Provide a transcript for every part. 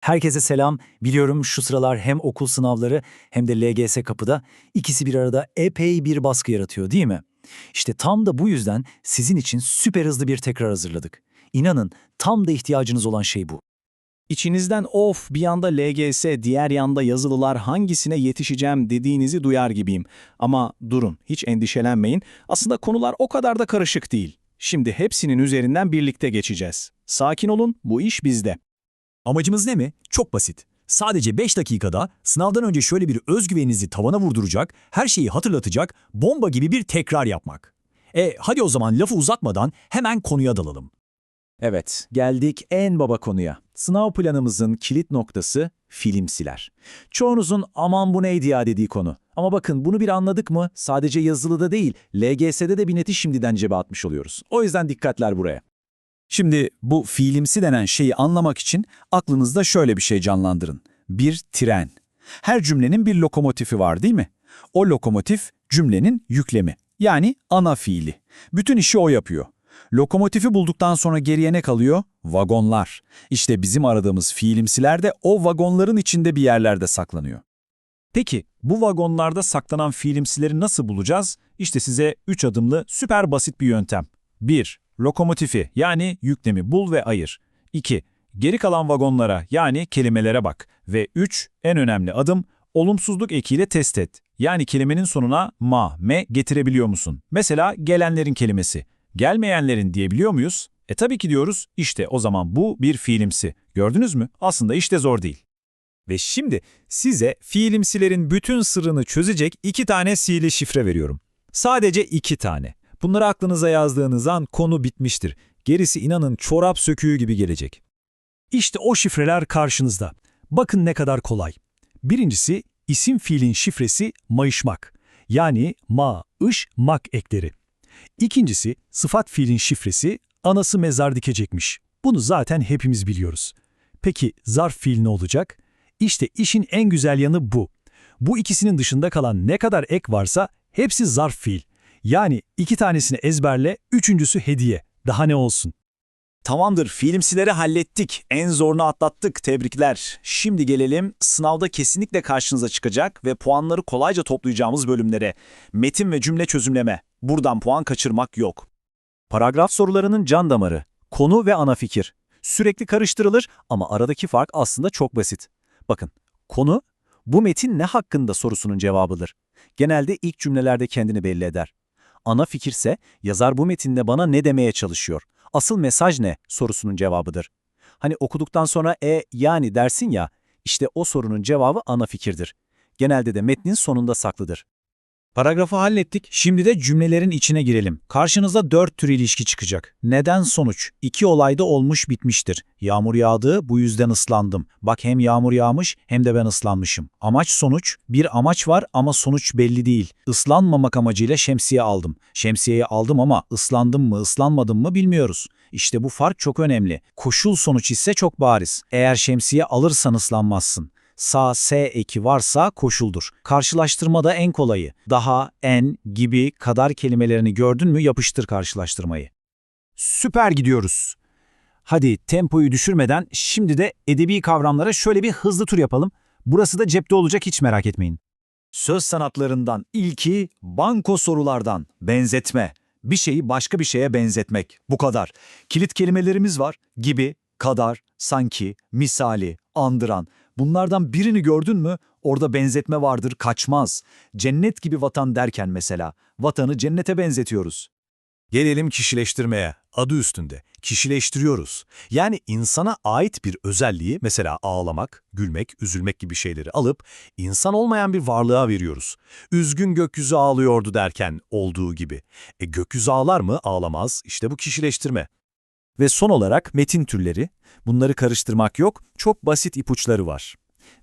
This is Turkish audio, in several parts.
Herkese selam. Biliyorum şu sıralar hem okul sınavları hem de LGS kapıda ikisi bir arada epey bir baskı yaratıyor değil mi? İşte tam da bu yüzden sizin için süper hızlı bir tekrar hazırladık. İnanın tam da ihtiyacınız olan şey bu. İçinizden of bir yanda LGS, diğer yanda yazılılar hangisine yetişeceğim dediğinizi duyar gibiyim. Ama durun, hiç endişelenmeyin. Aslında konular o kadar da karışık değil. Şimdi hepsinin üzerinden birlikte geçeceğiz. Sakin olun, bu iş bizde. Amacımız ne mi? Çok basit. Sadece 5 dakikada sınavdan önce şöyle bir özgüveninizi tavana vurduracak, her şeyi hatırlatacak, bomba gibi bir tekrar yapmak. E hadi o zaman lafı uzatmadan hemen konuya dalalım. Evet, geldik en baba konuya. Sınav planımızın kilit noktası filmsiler. Çoğunuzun aman bu neydi ya dediği konu. Ama bakın bunu bir anladık mı sadece yazılıda değil LGS'de de bir neti şimdiden cebe atmış oluyoruz. O yüzden dikkatler buraya. Şimdi bu fiilimsi denen şeyi anlamak için aklınızda şöyle bir şey canlandırın. Bir tren. Her cümlenin bir lokomotifi var değil mi? O lokomotif cümlenin yüklemi. Yani ana fiili. Bütün işi o yapıyor. Lokomotifi bulduktan sonra geriye ne kalıyor? Vagonlar. İşte bizim aradığımız fiilimsiler de o vagonların içinde bir yerlerde saklanıyor. Peki bu vagonlarda saklanan fiilimsileri nasıl bulacağız? İşte size 3 adımlı süper basit bir yöntem. 1. Lokomotifi yani yüklemi bul ve ayır. 2. Geri kalan vagonlara yani kelimelere bak. Ve 3. En önemli adım olumsuzluk ekiyle test et. Yani kelimenin sonuna ma, me getirebiliyor musun? Mesela gelenlerin kelimesi. Gelmeyenlerin diyebiliyor muyuz? E tabii ki diyoruz. İşte o zaman bu bir fiilimsi. Gördünüz mü? Aslında işte zor değil. Ve şimdi size fiilimsilerin bütün sırrını çözecek iki tane sihirli şifre veriyorum. Sadece iki tane. Bunları aklınıza yazdığınız an konu bitmiştir. Gerisi inanın çorap söküğü gibi gelecek. İşte o şifreler karşınızda. Bakın ne kadar kolay. Birincisi isim fiilin şifresi mayışmak. Yani ma, ış, mak ekleri. İkincisi sıfat fiilin şifresi anası mezar dikecekmiş. Bunu zaten hepimiz biliyoruz. Peki zarf fiil ne olacak? İşte işin en güzel yanı bu. Bu ikisinin dışında kalan ne kadar ek varsa hepsi zarf fiil. Yani iki tanesini ezberle, üçüncüsü hediye. Daha ne olsun? Tamamdır, filmsileri hallettik. En zorunu atlattık, tebrikler. Şimdi gelelim sınavda kesinlikle karşınıza çıkacak ve puanları kolayca toplayacağımız bölümlere. Metin ve cümle çözümleme. Buradan puan kaçırmak yok. Paragraf sorularının can damarı, konu ve ana fikir. Sürekli karıştırılır ama aradaki fark aslında çok basit. Bakın, konu, bu metin ne hakkında sorusunun cevabıdır. Genelde ilk cümlelerde kendini belli eder. Ana fikirse, yazar bu metinde bana ne demeye çalışıyor? Asıl mesaj ne sorusunun cevabıdır. Hani okuduktan sonra e yani dersin ya, işte o sorunun cevabı ana fikirdir. Genelde de metnin sonunda saklıdır. Paragrafı hallettik. Şimdi de cümlelerin içine girelim. Karşınıza dört tür ilişki çıkacak. Neden sonuç? İki olayda olmuş bitmiştir. Yağmur yağdı, bu yüzden ıslandım. Bak hem yağmur yağmış hem de ben ıslanmışım. Amaç sonuç. Bir amaç var ama sonuç belli değil. Islanmamak amacıyla şemsiye aldım. Şemsiyeyi aldım ama ıslandım mı ıslanmadım mı bilmiyoruz. İşte bu fark çok önemli. Koşul sonuç ise çok bariz. Eğer şemsiye alırsan ıslanmazsın sağ S eki varsa koşuldur. Karşılaştırma da en kolayı. Daha, en, gibi, kadar kelimelerini gördün mü yapıştır karşılaştırmayı. Süper gidiyoruz. Hadi tempoyu düşürmeden şimdi de edebi kavramlara şöyle bir hızlı tur yapalım. Burası da cepte olacak hiç merak etmeyin. Söz sanatlarından ilki banko sorulardan benzetme. Bir şeyi başka bir şeye benzetmek. Bu kadar. Kilit kelimelerimiz var. Gibi, kadar, sanki, misali, andıran. Bunlardan birini gördün mü orada benzetme vardır kaçmaz. Cennet gibi vatan derken mesela vatanı cennete benzetiyoruz. Gelelim kişileştirmeye. Adı üstünde. Kişileştiriyoruz. Yani insana ait bir özelliği mesela ağlamak, gülmek, üzülmek gibi şeyleri alıp insan olmayan bir varlığa veriyoruz. Üzgün gökyüzü ağlıyordu derken olduğu gibi. E gökyüzü ağlar mı? Ağlamaz. İşte bu kişileştirme. Ve son olarak metin türleri. Bunları karıştırmak yok, çok basit ipuçları var.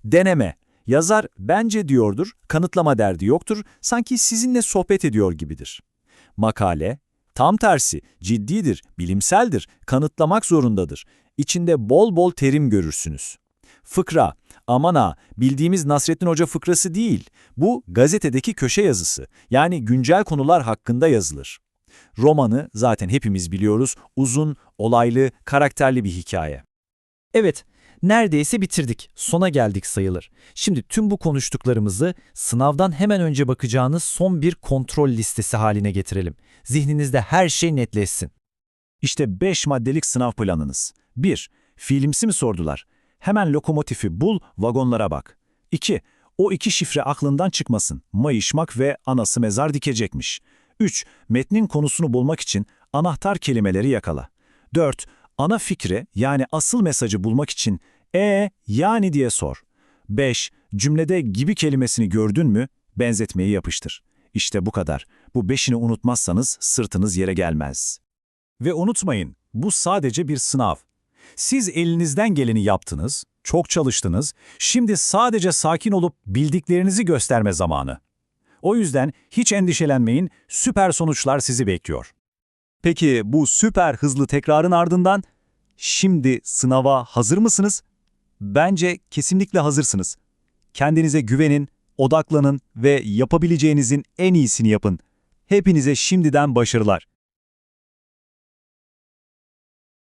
Deneme. Yazar bence diyordur, kanıtlama derdi yoktur, sanki sizinle sohbet ediyor gibidir. Makale, tam tersi, ciddidir, bilimseldir, kanıtlamak zorundadır. İçinde bol bol terim görürsünüz. Fıkra, aman ha, bildiğimiz Nasrettin Hoca fıkrası değil, bu gazetedeki köşe yazısı, yani güncel konular hakkında yazılır. Romanı zaten hepimiz biliyoruz, uzun, olaylı, karakterli bir hikaye. Evet, Neredeyse bitirdik. Sona geldik sayılır. Şimdi tüm bu konuştuklarımızı sınavdan hemen önce bakacağınız son bir kontrol listesi haline getirelim. Zihninizde her şey netleşsin. İşte 5 maddelik sınav planınız. 1. Fiilimsi mi sordular? Hemen lokomotifi bul, vagonlara bak. 2. O iki şifre aklından çıkmasın. Mayışmak ve anası mezar dikecekmiş. 3. Metnin konusunu bulmak için anahtar kelimeleri yakala. 4. Ana fikri yani asıl mesajı bulmak için e yani diye sor. 5. Cümlede gibi kelimesini gördün mü benzetmeyi yapıştır. İşte bu kadar. Bu beşini unutmazsanız sırtınız yere gelmez. Ve unutmayın, bu sadece bir sınav. Siz elinizden geleni yaptınız, çok çalıştınız, şimdi sadece sakin olup bildiklerinizi gösterme zamanı. O yüzden hiç endişelenmeyin, süper sonuçlar sizi bekliyor. Peki bu süper hızlı tekrarın ardından şimdi sınava hazır mısınız? Bence kesinlikle hazırsınız. Kendinize güvenin, odaklanın ve yapabileceğinizin en iyisini yapın. Hepinize şimdiden başarılar.